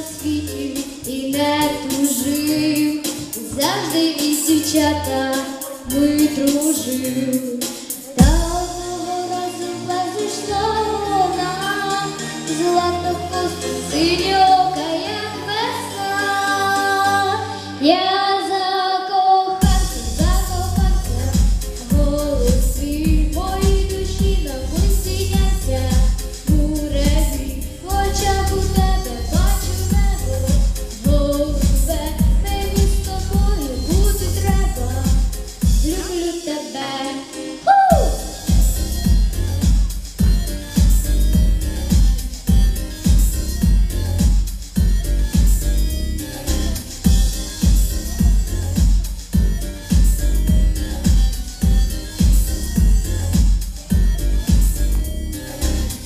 на світі і не тужив, завжди із дівчата ми дружив. Та разу безушна вона.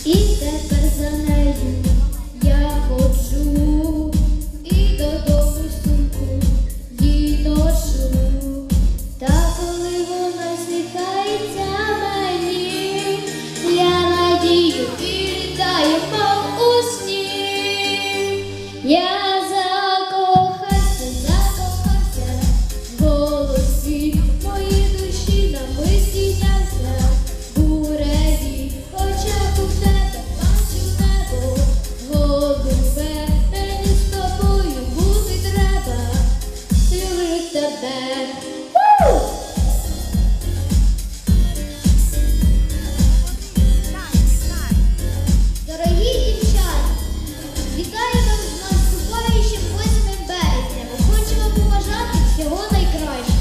І тепер за нею я ходжу, і додому сумку їй ношу. Та коли вона злітається мені, я надію і літаю, мов у тебе. Дорогі дівчата, вітаю вас з наступаючим 8 березня. Ми хочемо побажати всього найкращого.